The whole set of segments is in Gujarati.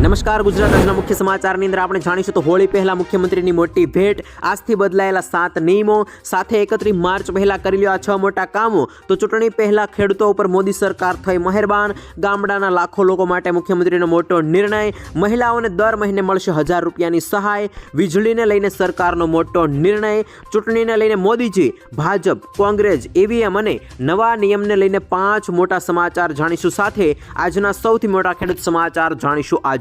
નમસ્કાર, ગુજરાત આજના મુખ્ય સમાચારની અંદર આપણે જાણીશું તો હોળી પહેલા મુખ્યમંત્રીની મોટી ભેટ, આજથી બદલાયેલા સાત નિયમો, સાથે એકત્રીસ માર્ચ પહેલા કરી લ્યો આ છ મોટા કામો. તો ચૂંટણી પહેલા ખેડૂતો ઉપર મોદી સરકાર થઈ મહેરબાન. ગામડાના લાખો લોકો માટે મુખ્યમંત્રીનો મોટો નિર્ણય. મહિલાઓને દર મહિને મળશે હજાર રૂપિયાની સહાય. વીજળીને લઈને સરકારનો મોટો નિર્ણય. ચૂંટણીને લઈને મોદીજી, ભાજપ, કોંગ્રેસ, ઈવીએમ અને નવા નિયમને લઈને પાંચ મોટા સમાચાર જાણીશું સાથે. આજના સૌથી મોટા ખેડૂત સમાચાર જાણીશું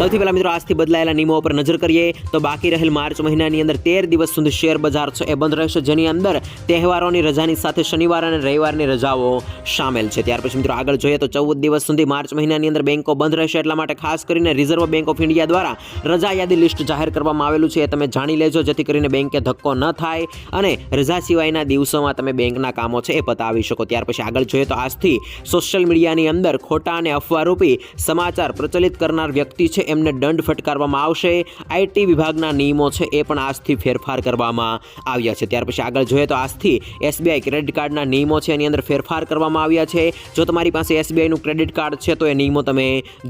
સૌથી પહેલા મિત્રો આજથી બદલાયેલા નિયમો પર નજર કરીએ તો બાકી રહેલ માર્ચ મહિનાની અંદર તેર દિવસ સુધી શેર બજાર છે એ બંધ રહેશે, જેની અંદર તહેવારોની રજાની સાથે શનિવાર અને રવિવારની રજાઓ સામેલ છે. ત્યાર પછી મિત્રો આગળ જોઈએ તો ચૌદ દિવસ સુધી માર્ચ મહિનાની અંદર બેંકો બંધ રહેશે, એટલા માટે ખાસ કરીને રિઝર્વ બેંક ઓફ ઇન્ડિયા દ્વારા રજા યાદી લિસ્ટ જાહેર કરવામાં આવેલું છે એ તમે જાણી લેજો, જેથી કરીને બેંકે ધક્કો ન થાય અને રજા સિવાયના દિવસોમાં તમે બેંકના કામો છે એ પતાવી શકો. ત્યાર પછી આગળ જોઈએ તો આજથી સોશિયલ મીડિયાની અંદર ખોટા અને અફવારૂપી સમાચાર પ્રચલિત કરનાર વ્યક્તિ છે એમને દંડ ફટકારવામાં આવશે. આઈટી વિભાગના નિયમો છે એ પણ આજથી ફેરફાર કરવામાં આવ્યા છે. ત્યાર પછી આગળ જોઈએ તો આજથી એસબીઆઈ ક્રેડિટ કાર્ડના નિયમો છે, એની અંદર ફેરફાર કરવામાં આવ્યા છે. જો તમારી પાસે એસબીઆઈનું ક્રેડિટ કાર્ડ છે, તો એ નિયમો તમે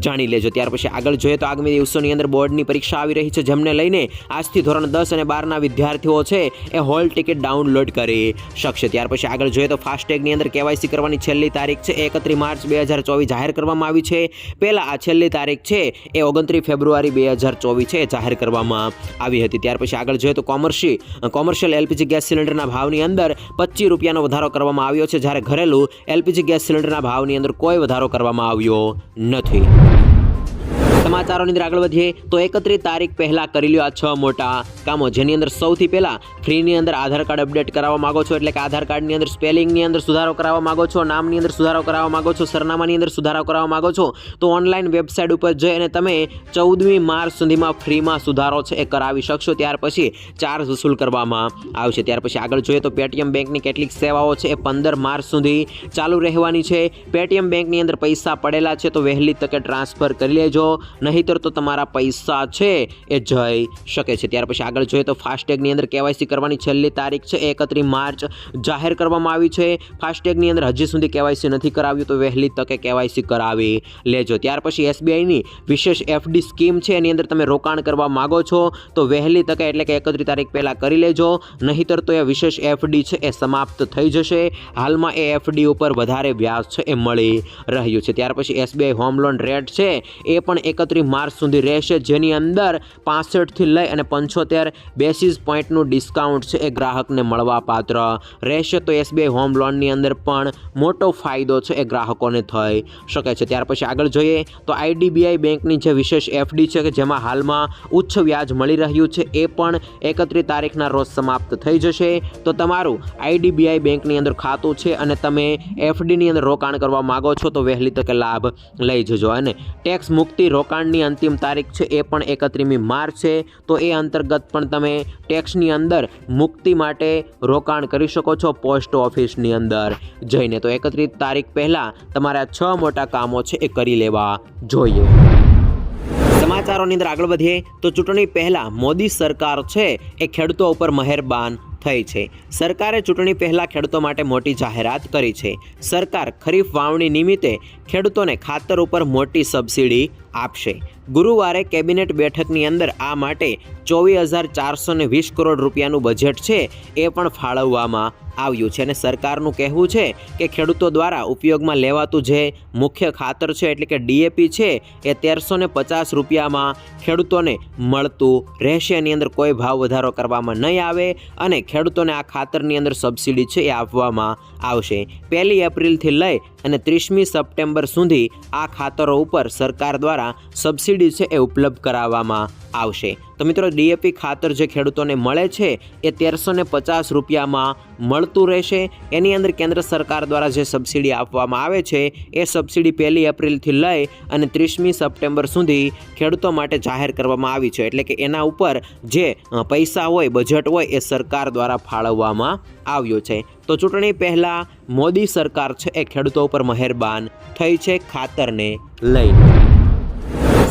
જાણી લેજો. ત્યાર પછી આગળ જોઈએ તો આગામી દિવસોની અંદર બોર્ડની પરીક્ષા આવી રહી છે, જેમને લઈને આજથી ધોરણ દસ અને બારના વિદ્યાર્થીઓ છે, એ હોલ ટિકિટ ડાઉનલોડ કરી શકશે. ત્યાર પછી આગળ જોઈએ તો ફાસ્ટેગની અંદર કેવાયસી કરવાની છેલ્લી તારીખ છે, એકત્રીસ માર્ચ બે હજાર ચોવીસ જાહેર કરવામાં આવી છે. પહેલાં આ છેલ્લી તારીખ છે, એ ઓગણત્રીસ ફેબ્રુઆરી બે હજાર ચોવીસ છે જાહેર કરવામાં આવી હતી. ત્યાર પછી આગળ જોઈએ તો કોમર્શી કોમર્શિયલ એલપીજી ગેસ સિલિન્ડરના ભાવની અંદર પચીસ રૂપિયાનો વધારો કરવામાં આવ્યો છે. જ્યારે ઘરેલું એલપીજી ગેસ સિલિન્ડરના ભાવની અંદર કોઈ વધારો કરવામાં આવ્યો નથી. સમાચારોની અંદર આગળ વધીએ તો એકત્રીસ તારીખ પહેલા કરી લ્યો આ છ મોટા કામો. જેની અંદર સૌથી પહેલા ફ્રીની અંદર આધાર કાર્ડ અપડેટ કરાવવા માંગો છો એટલે કે આધાર કાર્ડની અંદર સ્પેલિંગની અંદર સુધારો કરાવવા માંગો છો, નામની અંદર સુધારો કરાવવા માંગો છો, સરનામાની અંદર સુધારો કરાવવા માંગો છો, તો ઓનલાઈન વેબસાઇટ ઉપર જઈ અને તમે ચૌદમી માર્ચ સુધીમાં ફ્રીમાં સુધારો છે એ કરાવી શકશો. ત્યાર પછી ચાર્જ વસૂલ કરવામાં આવશે. ત્યાર પછી આગળ જોઈએ તો પેટીએમ બેંકની કેટલીક સેવાઓ છે એ પંદર માર્ચ સુધી ચાલુ રહેવાની છે. પેટીએમ બેંકની અંદર પૈસા પડેલા છે તો વહેલી તકે ટ્રાન્સફર કરી લેજો. નહીંતર તો તમારા પૈસા છે એ જઈ શકે છે. ત્યાર પછી આગળ જોઈએ તો ફાસ્ટેગની અંદર કેવાયસી કરવાની છેલ્લી તારીખ છે એકત્રીસ માર્ચ. જાહેર કરવામાં આવી છે. ફાસ્ટેગની અંદર હજી સુધી કેવાયસી નથી કરાવ્યું તો વહેલી તકે કેવાયસી કરાવી લેજો. ત્યાર પછી એસબીઆઈની વિશેષ એફડી સ્કીમ છે એની અંદર તમે રોકાણ કરવા માગો છો તો વહેલી તકે એટલે કે એકત્રીસ તારીખ પહેલાં કરી લેજો. નહીંતર તો એ વિશેષ એફડી છે એ સમાપ્ત થઈ જશે. હાલમાં એ એફડી ઉપર વધારે વ્યાજ છે એ મળી રહ્યું છે. ત્યાર પછી એસબીઆઈ હોમ લોન રેટ છે. એ પણ એકત્રીસ માર્ચ સુધી રહેશે, જેની અંદર પાસઠથી લઈ અને પંચોતેર બેસીસ પોઈન્ટનું ડિસ્કાઉન્ટ છે એ ગ્રાહકને મળવાપાત્ર રહેશે. તો એસબીઆઈ હોમ લોનની અંદર પણ મોટો ફાયદો છે એ ગ્રાહકોને થઈ શકે છે. ત્યાર પછી આગળ જોઈએ તો આઈડીબીઆઈ બેંકની જે વિશેષ એફડી છે કે જેમાં હાલમાં ઉચ્ચ વ્યાજ મળી રહ્યું છે, એ પણ એકત્રીસ તારીખના રોજ સમાપ્ત થઈ જશે. તો તમારું આઈડીબીઆઈ બેંકની અંદર ખાતું છે અને તમે એફડીની અંદર રોકાણ કરવા માગો છો, તો વહેલી તકે લાભ લઈ જજો અને ટેક્સ મુક્તિ રોકાણની અંતિમ તારીખ છે, એ પણ એકત્રીમી માર્ચ છે. તો એ અંતર્ગત પણ તમે ટેક્સની અંદર મુક્તિ માટે રોકાણ કરી શકો છો પોસ્ટ ઓફિસની અંદર જઈને. તો એકત્રીસ તારીખ પહેલાં તમારા છ મોટા કામો છે, એ કરી લેવા જોઈએ. સમાચારોની અંદર આગળ વધીએ, તો ચૂંટણી પહેલાં મોદી સરકાર છે, એ ખેડૂતો ઉપર મહેરબાન થઈ છે. સરકારે ચૂંટણી પહેલાં ખેડૂતો માટે મોટી જાહેરાત કરી છે. સરકાર ખરીફ વાવણી નિમિત્તે ખેડૂતોને ખાતર ઉપર મોટી સબસિડી આપશે. ગુરુવારે કેબિનેટ બેઠકની અંદર આ માટે ચોવીસ હજાર ચારસો ને વીસ કરોડ રૂપિયાનું બજેટ છે એ પણ ફાળવવામાં આવ્યું છે. અને સરકારનું કહેવું છે કે ખેડૂતો દ્વારા ઉપયોગમાં લેવાતું જે મુખ્ય ખાતર છે, એટલે કે ડીએપી છે, એ તેરસો ને પચાસ રૂપિયામાં ખેડૂતોને મળતું રહેશે. એની અંદર કોઈ ભાવ વધારો કરવામાં નહીં આવે અને ખેડૂતોને આ ખાતરની અંદર સબસિડી છે એ આપવામાં આવશે. પહેલી એપ્રિલથી લઈ અને ત્રીસમી સપ્ટેમ્બર સુધી આ ખાતરો ઉપર સરકાર દ્વારા સબસિડી છે એ ઉપલબ્ધ કરાવવામાં આવશે. તો મિત્રો ડીએપી ખાતર જે ખેડૂતોને મળે છે, એ તેરસો ને પચાસ રૂપિયામાં મળતું રહેશે. એની અંદર કેન્દ્ર સરકાર દ્વારા જે સબસિડી આપવામાં આવે છે, એ સબસિડી પહેલી એપ્રિલથી લઈ અને ત્રીસમી સપ્ટેમ્બર સુધી ખેડૂતો માટે જાહેર કરવામાં આવી છે. એટલે કે એના ઉપર જે પૈસા હોય, બજેટ હોય, એ સરકાર દ્વારા ફાળવવામાં આવ્યો છે. તો ચૂંટણી પહેલાં મોદી સરકાર છે એ ખેડૂતો ઉપર મહેરબાન થઈ છે ખાતરને લઈને.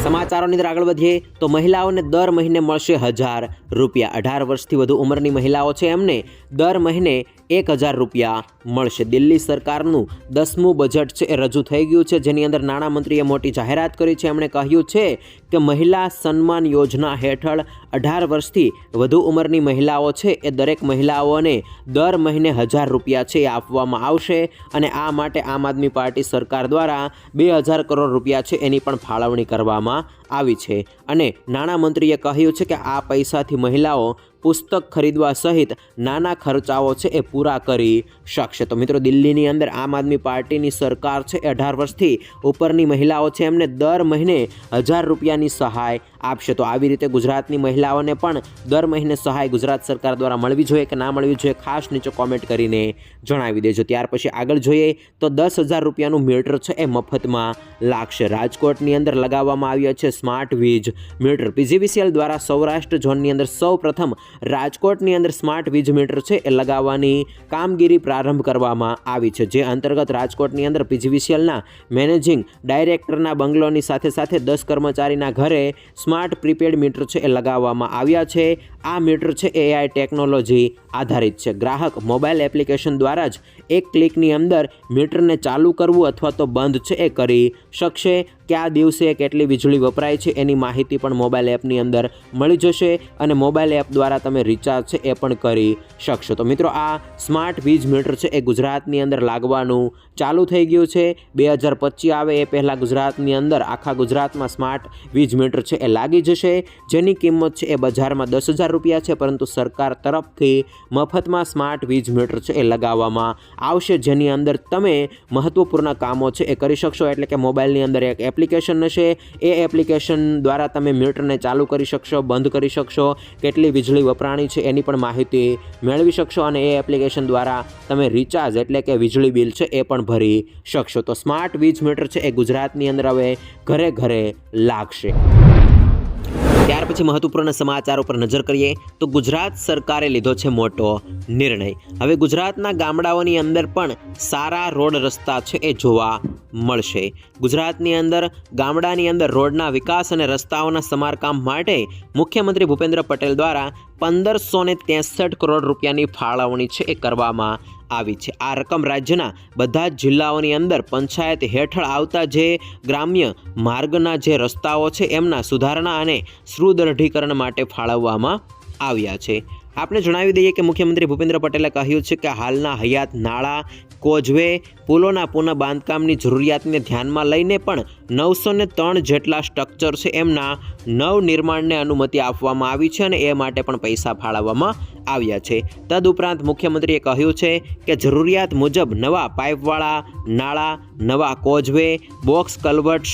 સમાચારોની અંદર આગળ વધીએ તો મહિલાઓને દર મહિને મળશે હજાર રૂપિયા. અઢાર વર્ષથી વધુ ઉંમરની મહિલાઓ છે એમને. દર મહિને એક હજાર રૂપિયા મળશે. દિલ્હી સરકારનું દસમું બજેટ છે એ રજૂ થઈ ગયું છે. જેની અંદર નાણામંત્રીએ મોટી જાહેરાત કરી છે. એમણે કહ્યું છે કે મહિલા સન્માન યોજના હેઠળ અઢાર વર્ષથી વધુ ઉંમરની મહિલાઓ છે. એ દરેક મહિલાઓને દર મહિને હજાર રૂપિયા છે એ આપવામાં આવશે અને આ માટે આમ આદમી પાર્ટી સરકાર દ્વારા બે હજાર કરોડ રૂપિયા છે એની પણ ફાળવણી કરવામાં આવી છે. અને નાણામંત્રીએ કહ્યું છે કે આ પૈસાથી મહિલાઓ પુસ્તક ખરીદવા સહિત નાના ખર્ચાઓ છે એ પૂરા કરી શકશે. તો મિત્રો, દિલ્હીની અંદર આમ આદમી પાર્ટીની સરકાર છે અઢાર વર્ષથી ઉપરની મહિલાઓ છે. એમને દર મહિને હજાર રૂપિયાની સહાય આપશે. તો આવી રીતે ગુજરાતની મહિલાઓને પણ દર મહિને સહાય ગુજરાત સરકાર દ્વારા મળવી જોઈએ કે ના મળવી જોઈએ, ખાસ નીચે કોમેન્ટ કરીને જણાવી દેજો. ત્યાર પછી આગળ જોઈએ તો દસ હજાર રૂપિયાનું મીટર છે એ મફતમાં લાગશે. રાજકોટની અંદર લગાવવામાં આવ્યા છે સ્માર્ટ વીજ મીટર પીજીવીસીએલ દ્વારા સૌરાષ્ટ્ર ઝોનની અંદર સૌ પ્રથમ રાજકોટની અંદર સ્માર્ટ વીજ મીટર છે એ લગાવવાની કામગીરી પ્રારંભ કરવામાં આવી છે. જે અંતર્ગત રાજકોટની અંદર પીજીવીસીએલના મેનેજિંગ ડાયરેક્ટરના બંગલોની સાથે સાથે દસ કર્મચારીના ઘરે સ્માર્ટ પ્રીપેડ મીટર છે એ લગાવવામાં આવ્યા છે. આ મીટર છે એઆઈ ટેકનોલોજી આધારિત છે. ગ્રાહક મોબાઈલ એપ્લિકેશન દ્વારા જ એક ક્લિકની અંદર મીટરને ચાલુ કરવું અથવા તો બંધ છે એ કરી શકશે, કયા દિવસે કેટલી વીજળી વપરાય છે એની માહિતી પણ મોબાઈલ એપની અંદર મળી જશે અને મોબાઈલ એપ દ્વારા તમે રિચાર્જ છે એ પણ કરી શકશો. તો મિત્રો, આ સ્માર્ટ વીજ મીટર છે એ ગુજરાતની અંદર લાગવાનું ચાલુ થઈ ગયું છે. બે હજાર પચીસ આવે એ પહેલાં ગુજરાતની અંદર આખા ગુજરાતમાં સ્માર્ટ વીજ મીટર છે એ લાગી જશે. જેની કિંમત છે એ બજારમાં દસ હજાર રૂપિયા છે, પરંતુ સરકાર તરફથી મફતમાં સ્માર્ટ વીજ મીટર છે એ લગાવવામાં આવશે. જેની અંદર તમે મહત્ત્વપૂર્ણ કામો છે એ કરી શકશો, એટલે કે મોબાઈલની અંદર એક એપ્લિકેશન હશે. એ એપ્લિકેશન દ્વારા તમે મીટરને ચાલુ કરી શકશો, બંધ કરી શકશો, કેટલી વીજળી વપરાણી છે એની પણ માહિતી મેળવી શકશો અને એ એપ્લિકેશન દ્વારા તમે રિચાર્જ એટલે કે વીજળી બિલ છે એ પણ ભરી શકશો. તો સ્માર્ટ વીજ મીટર છે એ ગુજરાતની અંદર હવે ઘરે ઘરે લાગશે. ત્યાર પછી મહત્વપૂર્ણ સમાચાર ઉપર નજર કરીએ તો ગુજરાત સરકારે લીધો છે મોટો નિર્ણય. હવે ગુજરાતના ગામડાઓની અંદર પણ સારા રોડ રસ્તા છે એ જોવા મળશે. ગુજરાતની અંદર, ગામડાની અંદર રોડના વિકાસ અને રસ્તાઓના સમારકામ માટે મુખ્યમંત્રી ભૂપેન્દ્ર પટેલ દ્વારા પંદરસો ને કરોડ રૂપિયાની ફાળવણી છે એ કરવામાં આવી છે. આ રકમ રાજ્યના બધા જ જિલ્લાઓની અંદર પંચાયત હેઠળ આવતા જે ગ્રામ્ય માર્ગના જે રસ્તાઓ છે, એમના સુધારણા અને સુદૃઢીકરણ માટે ફાળવવામાં આવ્યા છે. આપણે જણાવી દઈએ કે મુખ્યમંત્રી ભૂપેન્દ્ર પટેલે કહ્યું છે કે હાલના હયાત નાળા, કોઝવે પુલોના પુનઃ બાંધકામની જરૂરિયાતને ધ્યાનમાં લઈને પણ નવસો ને ત્રણ જેટલા સ્ટ્રક્ચર છે એમના નવનિર્માણને અનુમતિ આપવામાં આવી છે અને એ માટે પણ પૈસા ફાળવવામાં આવ્યા છે. તદુપરાંત મુખ્યમંત્રીએ કહ્યું છે કે જરૂરિયાત મુજબ નવા પાઇપવાળા, નાળા, નવા causeway, box culvert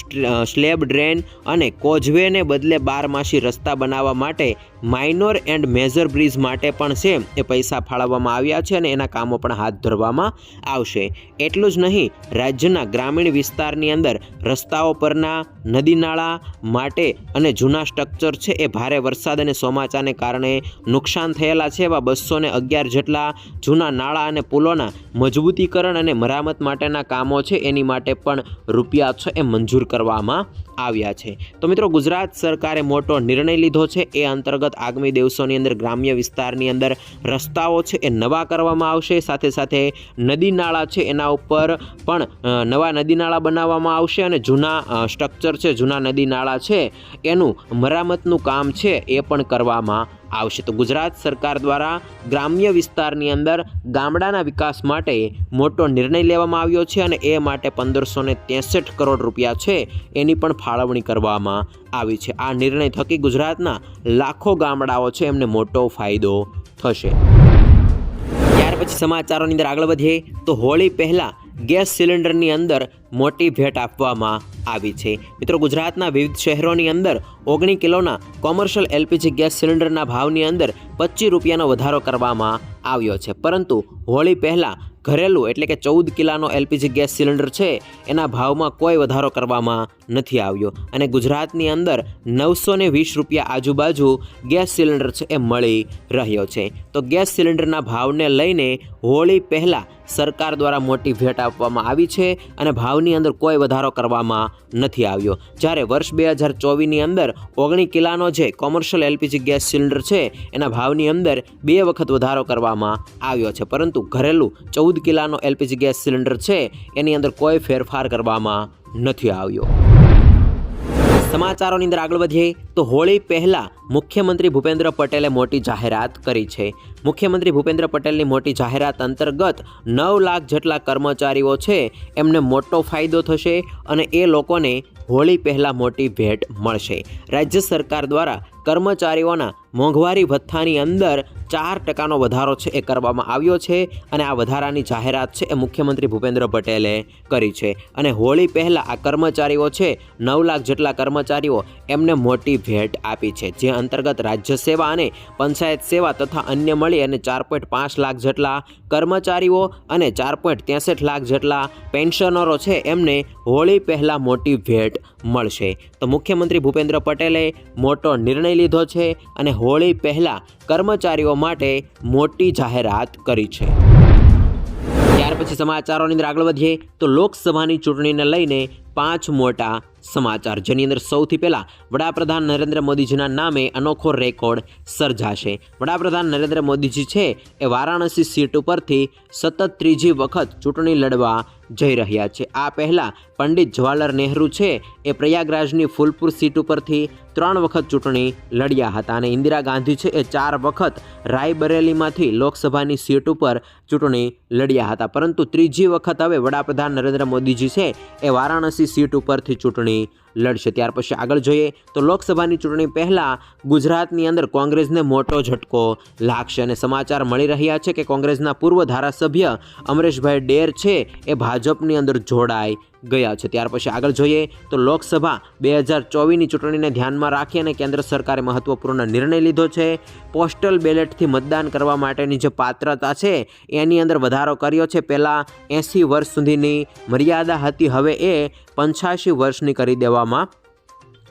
slab drain અને કોઝવેને બદલે બારમાસી રસ્તા બનાવવા માટે માઇનોર એન્ડ મેજર બ્રિજ માટે પણ છે એ પૈસા ફાળવવામાં આવ્યા છે અને એના કામો પણ હાથ ધરવામાં આવશે. એટલું જ નહીં. રાજ્યના ગ્રામીણ વિસ્તારની અંદર રસ્તાઓ પરના નદી નાળા માટે અને જૂના સ્ટ્રક્ચર છે એ ભારે વરસાદ અને ચોમાસાને કારણે નુકસાન થયેલા છે એવા બસો અગિયાર જેટલા જૂના નાળા અને પુલોના મજબૂતીકરણ અને મરામત માટેના કામો છે. એની માટે પણ રૂપિયા છે એ મંજૂર કરવામાં આવ્યા છે. તો મિત્રો, ગુજરાત સરકારે મોટો નિર્ણય લીધો છે. એ અંતર્ગત આગામી દિવસોની અંદર ગ્રામ્ય વિસ્તારની અંદર રસ્તાઓ છે એ નવા કરવામાં આવશે. સાથે સાથે નદી નાળા છે એના ઉપર પણ નવા નદી નાળા બનાવવામાં આવશે અને જૂના સ્ટ્રક્ચર છે, જૂના નદી નાળા છે એનું મરામતનું કામ છે એ પણ કરવામાં આવશે. તો ગુજરાત સરકાર દ્વારા ગ્રામ્ય વિસ્તારની અંદર ગામડાના વિકાસ માટે મોટો નિર્ણય લેવામાં આવ્યો છે અને એ માટે પંદરસો ને ત્રેસઠ કરોડ રૂપિયા છે એની પણ ફાળવણી કરવામાં આવી છે. આ નિર્ણય થકી ગુજરાતના લાખો ગામડાઓ છે એમને મોટો ફાયદો થશે. ત્યાર પછી સમાચારોની અંદર આગળ વધીએ તો હોળી પહેલાં ગેસ સિલિન્ડરની અંદર મોટી ભેટ આપવામાં આવી છે. મિત્રો, ગુજરાતના વિવિધ શહેરોની અંદર ઓગણી કિલોના કોમર્શિયલ એલપીજી ગેસ સિલિન્ડરના ભાવની અંદર પચીસ રૂપિયાનો વધારો કરવામાં આવ્યો છે. પરંતુ હોળી પહેલાં ઘરેલું એટલે કે ચૌદ કિલાનો એલપીજી ગેસ સિલિન્ડર છે, એના ભાવમાં કોઈ વધારો કરવામાં નથી આવ્યો. અને ગુજરાતની અંદર નવસો વીસ રૂપિયા આજુબાજુ ગેસ સિલિન્ડર છે એ મળી રહ્યો છે. તો ગેસ સિલિન્ડરના ભાવને લઈને હોળી પહેલાં સરકાર દ્વારા મોટી ભેટ આપવામાં આવી છે અને ભાવની અંદર કોઈ વધારો કરવામાં નથી આવ્યો. જ્યારે વર્ષ બે હજાર ચોવીસની અંદર ઓગણી કિલાનો જે કોમર્શિયલ એલપીજી ગેસ સિલિન્ડર છે, એના ભાવની અંદર બે વખત વધારો કરવામાં આવ્યો છે. પરંતુ ઘરેલું ચૌદ કિલાનો એલપીજી ગેસ સિલિન્ડર છે, એની અંદર કોઈ ફેરફાર કરવામાં નથી આવ્યો. સમાચારોની અંદર આગળ વધીએ તો હોળી પહેલા મુખ્યમંત્રી ભૂપેન્દ્ર પટેલે મોટી જાહેરાત કરી છે. મુખ્યમંત્રી ભૂપેન્દ્ર પટેલની મોટી જાહેરાત અંતર્ગત નવ લાખ જેટલા કર્મચારીઓ છે, એમને મોટો ફાયદો થશે અને એ લોકોને હોળી પહેલાં મોટી ભેટ મળશે. રાજ્ય સરકાર દ્વારા કર્મચારીઓના મોંઘવારી ભથ્થાની અંદર ચાર ટકાનો વધારો છે એ કરવામાં આવ્યો છે અને આ વધારાની જાહેરાત છે એ મુખ્યમંત્રી ભૂપેન્દ્ર પટેલે કરી છે. અને હોળી પહેલાં આ કર્મચારીઓ છે, નવ લાખ જેટલા કર્મચારીઓ એમને મોટી ભેટ આપી છે, જે અંતર્ગત રાજ્ય સેવા અને પંચાયત સેવા તથા અન્ય મળી અને ચાર પોઈન્ટ પાંચ લાખ જેટલા કર્મચારીઓ અને ચાર પોઈન્ટ ત્રેસઠ લાખ જેટલા પેન્શનરો છે એમને હોળી પહેલાં મોટી ભેટ મળશે. તો મુખ્યમંત્રી ભૂપેન્દ્ર પટેલે મોટો નિર્ણય લીધો છે અને હોળી પહેલાં કર્મચારીઓ માટે મોટી જાહેરાત કરી છે. ત્યાર પછી સમાચારોની અંદર આગળ વધીએ તો લોકસભાની ચૂંટણીને લઈને પાંચ મોટા સમાચાર. જેની અંદર સૌથી પહેલાં વડાપ્રધાન નરેન્દ્ર મોદીજીના નામે અનોખો રેકોર્ડ સર્જાશે. વડાપ્રધાન નરેન્દ્ર મોદીજી છે એ વારાણસી સીટ ઉપરથી સતત ત્રીજી વખત ચૂંટણી લડવા જઈ રહ્યા છે. આ પહેલાં પંડિત જવાહરલાલ નહેરુ છે એ પ્રયાગરાજની ફૂલપુર સીટ ઉપરથી ત્રણ વખત ચૂંટણી લડ્યા હતા અને ઇન્દિરા ગાંધી છે એ ચાર વખત રાયબરેલીમાંથી લોકસભાની સીટ ઉપર ચૂંટણી લડ્યા હતા. પરંતુ ત્રીજી વખત હવે વડાપ્રધાન નરેન્દ્ર મોદીજી છે એ વારાણસી સીટ ઉપરથી ચૂંટણી લડશે. ત્યાર પછી આગળ જોઈએ તો લોકસભાની ચૂંટણી પહેલાં ગુજરાતની અંદર કોંગ્રેસને મોટો ઝટકો લાગશે અને સમાચાર મળી રહ્યા છે કે કોંગ્રેસના પૂર્વ ધારાસભ્ય અમરેશભાઈ ડેર છે એ ભાજપની અંદર જોડાઈ ગયા છે. ત્યાર પછી આગળ જોઈએ તો લોકસભા બે હજાર ચોવીસની ચૂંટણીને ધ્યાનમાં રાખી અને કેન્દ્ર સરકારે મહત્વપૂર્ણ નિર્ણય લીધો છે. પોસ્ટલ બેલેટથી મતદાન કરવા માટેની જે પાત્રતા છે એની અંદર વધારો કર્યો છે. પહેલાં એંસી વર્ષ સુધીની મર્યાદા હતી, હવે એ પંચ્યાસી વર્ષની કરી દેવામાં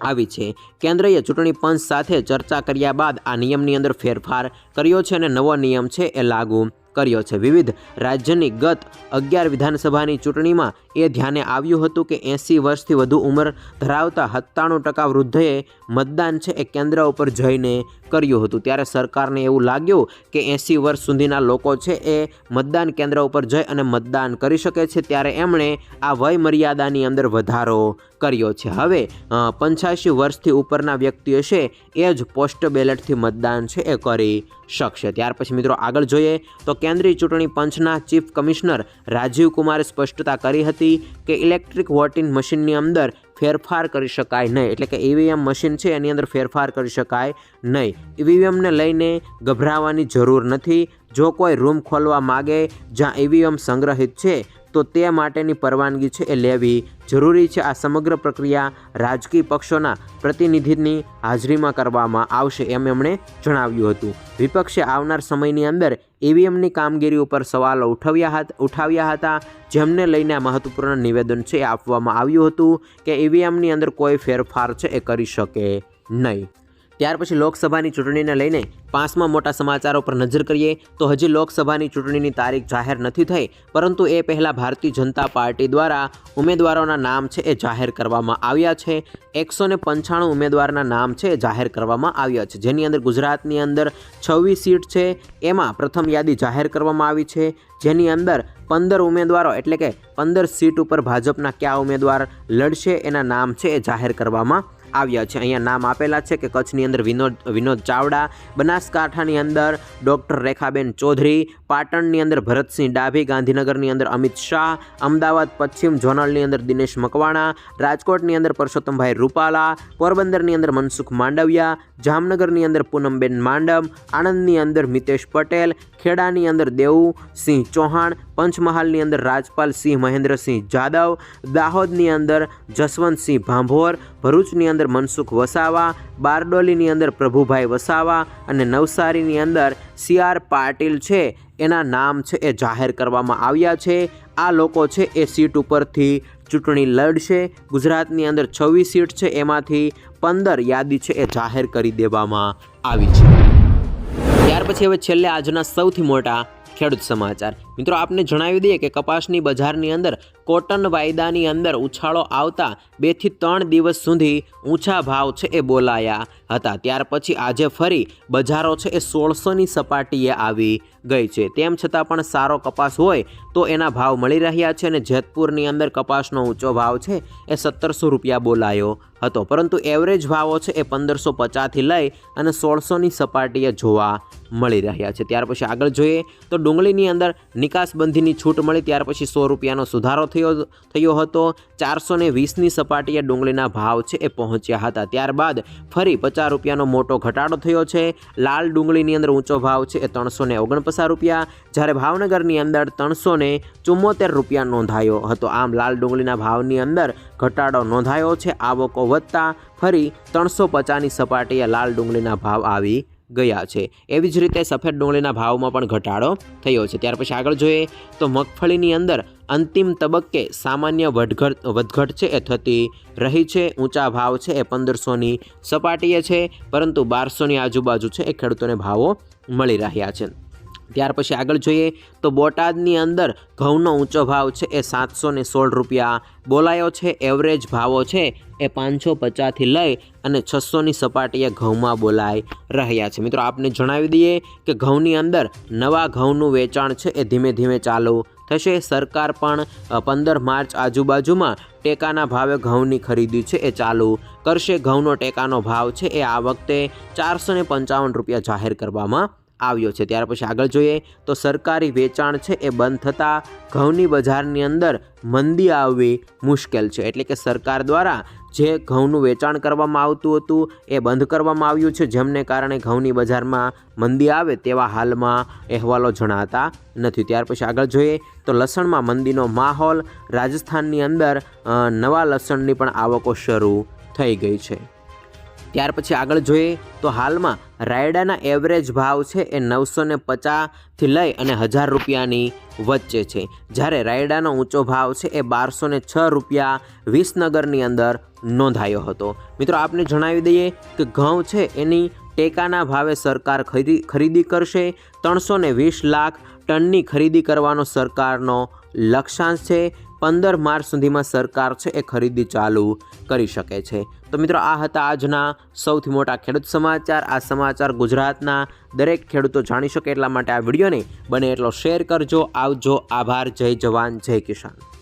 આવી છે. કેન્દ્રએ ચૂંટણી પંચ સાથે ચર્ચા કર્યા બાદ આ નિયમની અંદર ફેરફાર કર્યો છે અને નવો નિયમ છે એ લાગુ કર્યો છે. વિવિધ રાજ્યની ગત અગિયાર વિધાનસભાની ચૂંટણીમાં એ ધ્યાને આવ્યું હતું કે એંસી વર્ષથી વધુ ઉંમર ધરાવતા સત્તાણું ટકા વૃદ્ધએ મતદાન છે એ કેન્દ્ર ઉપર જઈને કર્યું હતું. ત્યારે સરકારને એવું લાગ્યું કે એંસી વર્ષ સુધીના લોકો છે એ મતદાન કેન્દ્ર ઉપર જઈ અને મતદાન કરી શકે છે. ત્યારે એમણે આ વય મર્યાદાની અંદર વધારો કર્યો છે. હવે પંચ્યાસી વર્ષથી ઉપરના વ્યક્તિઓ છે, એ જ પોસ્ટ બેલેટથી મતદાન છે, એ કરી શકશે. ત્યાર પછી મિત્રો આગળ જોઈએ તો કેન્દ્રીય ચૂંટણી પંચના ચીફ કમિશનર રાજીવ કુમારે સ્પષ્ટતા કરી હતી કે ઇલેક્ટ્રિક વોટિંગ મશીનની અંદર ફેરફાર કરી શકાય નહીં. એટલે કે ઈવીએમ મશીન છે, એની અંદર ફેરફાર કરી શકાય નહીં. ઈવીએમને લઈને ગભરાવાની જરૂર નથી. જો કોઈ રૂમ ખોલવા માગે, જ્યાં ઈવીએમ સંગ્રહિત છે તો તે માટેની પરવાનગી છે એ લેવી જરૂરી છે. આ સમગ્ર પ્રક્રિયા રાજકીય પક્ષોના પ્રતિનિધિની હાજરીમાં કરવામાં આવશે એમ એમણે જણાવ્યું હતું. વિપક્ષે આવનાર સમયની અંદર ઈવીએમની કામગીરી ઉપર સવાલો ઉઠાવ્યા હતા ઉઠાવ્યા હતા, જેમને લઈને મહત્વપૂર્ણ નિવેદન છે એ આપવામાં આવ્યું હતું કે ઈવીએમની અંદર કોઈ ફેરફાર છે એ કરી શકે નહીં. ત્યાર પછી લોકસભાની ચૂંટણીને લઈને પાંચમા મોટા સમાચારો પર નજર કરીએ તો હજી લોકસભાની ચૂંટણીની તારીખ જાહેર નથી થઈ, પરંતુ એ પહેલાં ભારતીય જનતા પાર્ટી દ્વારા ઉમેદવારોના નામ છે એ જાહેર કરવામાં આવ્યા છે. એકસો ને પંચાણું ઉમેદવારના નામ છે એ જાહેર કરવામાં આવ્યા છે. જેની અંદર ગુજરાતની અંદર છવ્વીસ સીટ છે, એમાં પ્રથમ યાદી જાહેર કરવામાં આવી છે. જેની અંદર પંદર ઉમેદવારો એટલે કે પંદર સીટ ઉપર ભાજપના કયા ઉમેદવાર લડશે એના નામ છે એ જાહેર કરવામાં આવ્યા છે. અહીંયા નામ આપેલા છે કે કચ્છની અંદર વિનોદ વિનોદ ચાવડા, બનાસકાંઠાની અંદર ડૉક્ટર રેખાબેન ચૌધરી, પાટણની અંદર ભરતસિંહ ડાભી, ગાંધીનગરની અંદર અમિત શાહ, અમદાવાદ પશ્ચિમ ઝોનલની અંદર દિનેશ મકવાણા, રાજકોટની અંદર પરસોત્તમભાઈ રૂપાલા, પોરબંદરની અંદર મનસુખ માંડવિયા જામનગરની અંદર પૂનમબેન માંડમ, આણંદની અંદર મિતેશ પટેલ, ખેડાની અંદર દેવુસિંહ ચૌહાણ, પંચમહાલની અંદર રાજપાલ સિંહ મહેન્દ્રસિંહ જાદવ, દાહોદની અંદર જસવંતસિંહ ભાંભોર, ભરૂચની અંદર મનસુખ વસાવા, બારડોલીની અંદર પ્રભુભાઈ વસાવા અને નવસારીની અંદર સી આર પાટીલ છે. એના નામ છે એ જાહેર કરવામાં આવ્યા છે. આ લોકો છે એ સીટ ઉપરથી ચૂંટણી લડશે. ગુજરાતની અંદર છવ્વીસ સીટ છે એમાંથી પંદર યાદી છે એ જાહેર કરી દેવામાં આવી છે. ત્યાર પછી હવે છેલ્લે આજના સૌથી મોટા ખેડૂત સમાચાર. મિત્રો, આપને જણાવી દઈએ કે કપાસની બજારની અંદર, કોટન વાયદાની અંદર ઉછાળો આવતા બેથી ત્રણ દિવસ સુધી ઊંચા ભાવ છે એ બોલાયા હતા. ત્યાર પછી આજે ફરી બજારો છે એ સોળસોની સપાટીએ આવી ગઈ છે. તેમ છતાં પણ સારો કપાસ હોય તો એના ભાવ મળી રહ્યા છે અને જેતપુરની અંદર કપાસનો ઊંચો ભાવ છે એ સત્તરસો રૂપિયા બોલાયો હતો. પરંતુ એવરેજ ભાવો છે એ પંદરસો પચાસથી લઈ અને સોળસોની સપાટીએ જોવા મળી રહ્યા છે. ત્યાર પછી આગળ જોઈએ તો ડુંગળીની અંદર નિકાસબંધીની છૂટ મળી, ત્યાર પછી સો રૂપિયાનો સુધારો થયો થયો હતો. ચારસો ને વીસની સપાટીએ ડુંગળીના ભાવ છે એ પહોંચ્યા હતા. ત્યારબાદ ફરી પચાસ રૂપિયાનો મોટો ઘટાડો થયો છે. લાલ ડુંગળીની અંદર ઊંચો ભાવ છે એ ત્રણસો ને ઓગણપચાસ રૂપિયા. જ્યારે ભાવનગરની અંદર ત્રણસો ને ચુમ્મોતેર રૂપિયા નોંધાયો હતો. આમ લાલ ડુંગળીના ભાવની અંદર ઘટાડો નોંધાયો છે. આવકો વધતા ફરી ત્રણસો પચાસની સપાટીએ લાલ ડુંગળીના ભાવ આવી ગયા છે. એવી જ રીતે સફેદ ડુંગળીના ભાવમાં પણ ઘટાડો થયો છે. ત્યાર પછી આગળ જોઈએ તો મગફળીની અંદર અંતિમ તબક્કે સામાન્ય વધઘટ વધઘટ છે, એ થતી રહી છે. ઊંચા ભાવ છે, એ પંદરસોની સપાટીએ છે, પરંતુ બારસોની આજુબાજુ છે, એ ખેડૂતોને ભાવો મળી રહ્યા છે. ત્યાર પછી આગળ જોઈએ તો બોટાદની અંદર ઘઉંનો ઊંચો ભાવ છે એ સાતસો ને સોળ રૂપિયા. બોલાયો છે એવરેજ ભાવો છે એ પાંચસો પચાસથી લઈ અને છસોની સપાટીએ ઘઉંમાં બોલાઈ રહ્યા છે. મિત્રો, આપને જણાવી દઈએ કે ઘઉંની અંદર નવા ઘઉંનું વેચાણ છે એ ધીમે ધીમે ચાલુ થશે. સરકાર પણ પંદર માર્ચ આજુબાજુમાં ટેકાના ભાવે ઘઉંની ખરીદી છે એ ચાલુ કરશે. ઘઉંનો ટેકાનો ભાવ છે એ આ વખતે ચારસો પંચાવન રૂપિયા જાહેર કરવામાં આવ્યો છે. ત્યાર પછી આગળ જોઈએ તો સરકારી વેચાણ છે એ બંધ થતાં ઘઉંની બજારની અંદર મંદી આવવી મુશ્કેલ છે. એટલે કે સરકાર દ્વારા જે ઘઉંનું વેચાણ કરવામાં આવતું હતું એ બંધ કરવામાં આવ્યું છે. જેમને કારણે ઘઉંની બજારમાં મંદી આવે તેવા હાલમાં અહેવાલો જણાતા નથી. ત્યાર પછી આગળ જોઈએ તો લસણમાં મંદીનો માહોલ રાજસ્થાનની અંદર નવા લસણની પણ આવકો શરૂ થઈ ગઈ છે. ત્યાર પછી આગળ જોઈએ તો હાલમાં રાયડાના એવરેજ ભાવ છે એ નવસો ને પચાસથી લઈ અને હજાર રૂપિયાની વચ્ચે છે. જ્યારે રાયડાનો ઊંચો ભાવ છે એ બારસો ને છ રૂપિયા વિસનગરની અંદર નોંધાયો હતો. મિત્રો, આપને જણાવી દઈએ કે ઘઉં છે એની ટેકાના ભાવે સરકાર ખરીદી ખરીદી કરશે. ત્રણસો વીસ લાખ ટનની ખરીદી કરવાનો સરકારનો લક્ષ્યાંક છે. પંદર માર્ચ સુધીમાં સરકાર છે એ ખરીદી ચાલુ કરી શકે છે. તો મિત્રો, આ હતા આજના સૌથી મોટા ખેડૂત સમાચાર. આ સમાચાર ગુજરાતના દરેક ખેડૂતો જાણી શકે એટલા માટે આ વિડીયોને બને એટલો શેર કરજો. આવજો, આભાર. જય જવાન, જય કિસાન.